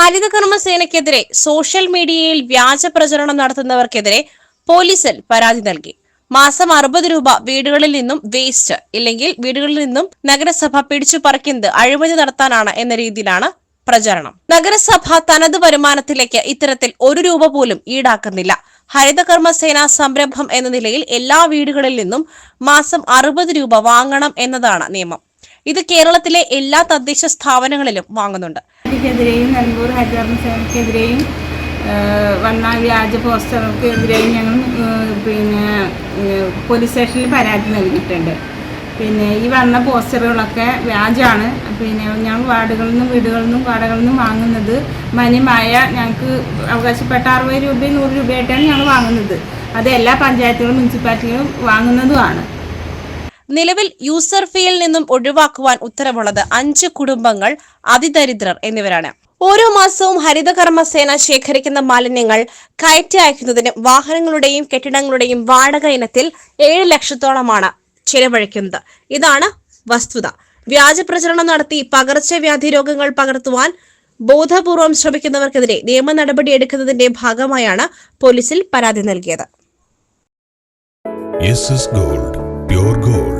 ഹരിതകർമ്മസേനയ്ക്കെതിരെ social മീഡിയയിൽ വ്യാജ പ്രചരണം നടത്തുന്നവർക്കെതിരെ പോലീസിൽ പരാതി നൽകി. മാസം അറുപത് രൂപ വീടുകളിൽ നിന്നും വേസ്റ്റ് ഇല്ലെങ്കിൽ വീടുകളിൽ നിന്നും നഗരസഭ പിടിച്ചു പറിക്കുന്നത് അഴിമതി നടത്താനാണ് എന്ന രീതിയിലാണ് പ്രചരണം. നഗരസഭ തനത് വരുമാനത്തിലേക്ക് ഇത്തരത്തിൽ ഒരു രൂപ പോലും ഈടാക്കുന്നില്ല. ഹരിതകർമ്മസേന സംരംഭം എന്ന നിലയിൽ എല്ലാ വീടുകളിൽ നിന്നും മാസം അറുപത് രൂപ വാങ്ങണം എന്നതാണ് നിയമം. ഇത് കേരളത്തിലെ എല്ലാ തദ്ദേശ സ്ഥാപനങ്ങളിലും വാങ്ങുന്നുണ്ട്. െതിരെയും നൽകൂർ ഹരിതകർമ്മ ഹരിതകർമ്മസേനക്കെതിരെയും വന്ന വ്യാജ പോസ്റ്റർക്കെതിരെയും ഞങ്ങൾ പിന്നെ പോലീസ് സ്റ്റേഷനിൽ പരാതി നൽകിയിട്ടുണ്ട്. പിന്നെ ഈ വന്ന പോസ്റ്ററുകളൊക്കെ വ്യാജാണ്. പിന്നെ ഞങ്ങൾ വാർഡുകളിൽ നിന്നും വീടുകളിൽ നിന്നും കടകളിൽ നിന്നും വാങ്ങുന്നത് മാന്യമായ ഞങ്ങൾക്ക് അവകാശപ്പെട്ട അറുപത് രൂപയും നൂറ് രൂപയായിട്ടാണ് ഞങ്ങൾ വാങ്ങുന്നത്. അത് എല്ലാ പഞ്ചായത്തുകളും മുനിസിപ്പാലിറ്റികളും വാങ്ങുന്നതുമാണ്. നിലവിൽ യൂസർ ഫീയിൽ നിന്നും ഒഴിവാക്കുവാൻ ഉത്തരവുള്ളത് അഞ്ച് കുടുംബങ്ങൾ അതിദരിദ്രർ എന്നിവരാണ്. ഓരോ മാസവും ഹരിതകർമ്മ സേന ശേഖരിക്കുന്ന മാലിന്യങ്ങൾ കയറ്റി അയക്കുന്നതിന് വാഹനങ്ങളുടെയും കെട്ടിടങ്ങളുടെയും വാടക ഇനത്തിൽ ഏഴ് ലക്ഷത്തോളമാണ് ചെലവഴിക്കുന്നത്. ഇതാണ് വസ്തുത. വ്യാജ പ്രചരണം നടത്തി പകർച്ചവ്യാധി രോഗങ്ങൾ പകർത്തുവാൻ ബോധപൂർവം ശ്രമിക്കുന്നവർക്കെതിരെ നിയമ നടപടി എടുക്കുന്നതിന്റെ ഭാഗമായാണ് പോലീസിൽ പരാതി നൽകിയത്. Gold gold